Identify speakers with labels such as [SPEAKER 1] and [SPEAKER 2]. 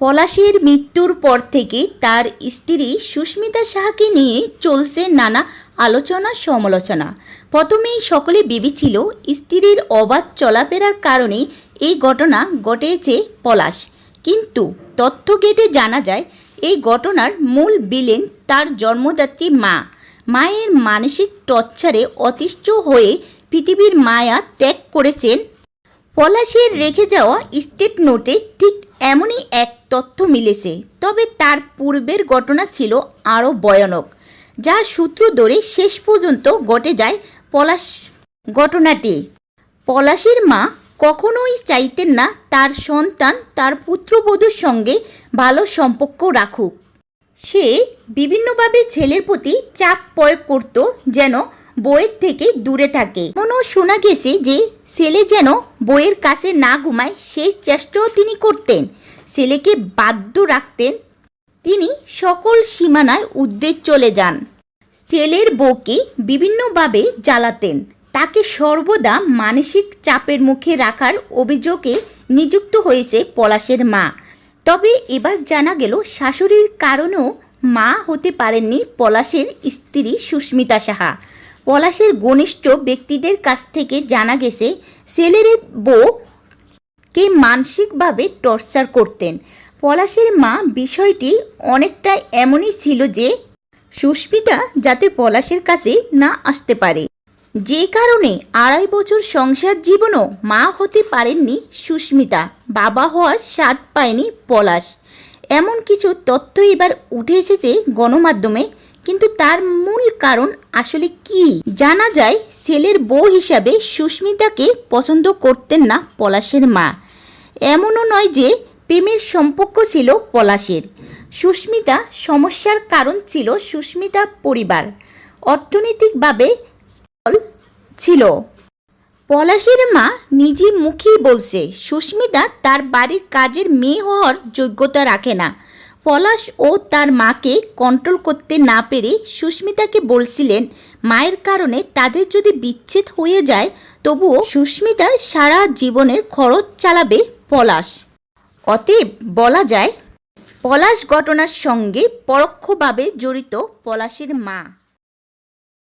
[SPEAKER 1] পলাশের মৃত্যুর পর থেকে তার স্ত্রী সুস্মিতা সাহাকে নিয়ে চলছে নানা আলোচনা সমালোচনা। প্রথমেই সকলে ভেবেছিল স্ত্রীর অবাধ চলাফেরার কারণে এই ঘটনা ঘটেছে পলাশ। কিন্তু তথ্য ঘেটে জানা যায়, এই ঘটনার মূল বিলেন তার জন্মদাত্রী মা। মায়ের মানসিক টর্চারে অতিষ্ঠ হয়ে পৃথিবীর মায়া ত্যাগ করেছেন। পলাশের রেখে যাওয়া স্টেট নোটে ঠিক এমনই এক তথ্য মিলেছে, তবে তার পূর্বের ঘটনা ছিল আরও ভয়ানক, যার সূত্র ধরে শেষ পর্যন্ত ঘটে যায় পলাশ ঘটনাটি। পলাশের মা কখনোই চাইতেন না তার সন্তান তার পুত্রবধূর সঙ্গে ভালো সম্পর্ক রাখুক। সে বিভিন্নভাবে ছেলের প্রতি চাপ প্রয়োগ করত যেন বইয়ের থেকে দূরে থাকে। এমনও শোনা গেছে যে ছেলে যেন বইয়ের কাছে না ঘুমায়, সেই চেষ্টাও তিনি করতেন। ছেলেকে বাধ্য রাখতেন তিনি সকল সীমানায় উদ্বেগ চলে যান। ছেলের বউকে বিভিন্নভাবে জ্বালাতেন। তাকে সর্বদা মানসিক চাপের মুখে রাখার অভিযোগে নিযুক্ত হয়েছে পলাশের মা। তবে এবার জানা গেল, শাশুড়ির কারণেও মা হতে পারেননি পলাশের স্ত্রী সুস্মিতা সাহা। পলাশের ঘনিষ্ঠ ব্যক্তিদের কাছ থেকে জানা গেছে, ছেলের বউ কে মানসিকভাবে টর্চার করতেন। পলাশের মা বিষয়টি অনেকটা এমনই ছিল যে, সুস্মিতা যাতে পলাশের কাছে না আসতে পারে। যে কারণে আড়াই বছর সংসার জীবনও মা হতে পারেননি সুস্মিতা। বাবা হওয়ার স্বাদ পায়নি পলাশ। এমন কিছু তথ্য এবার উঠে এসেছে গণমাধ্যমে। কিন্তু তার মূল কারণ আসলে কি? জানা যায়, ছেলের বউ হিসাবে সুস্মিতাকে পছন্দ করতেন না পলাশের মা। এমনও নয় যে প্রেমের সম্পর্ক ছিল পলাশের। সুস্মিতা সমস্যার কারণ ছিল সুস্মিতা পরিবার। অর্থনৈতিকভাবে ছিল। পলাশের মা নিজে মুখেই বলছে, সুস্মিতা তার বাড়ির কাজের মেয়ে হওয়ার যোগ্যতা রাখে না। পলাশ ও তার মাকে কন্ট্রোল করতে না পেরে সুস্মিতাকে বলছিলেন, মায়ের কারণে তাদের যদি বিচ্ছেদ হয়ে যায়, তবুও সুস্মিতার সারা জীবনের খরচ চালাবে পলাশ। অতএব বলা যায়, পলাশ ঘটনার সঙ্গে পরোক্ষভাবে জড়িত পলাশের মা।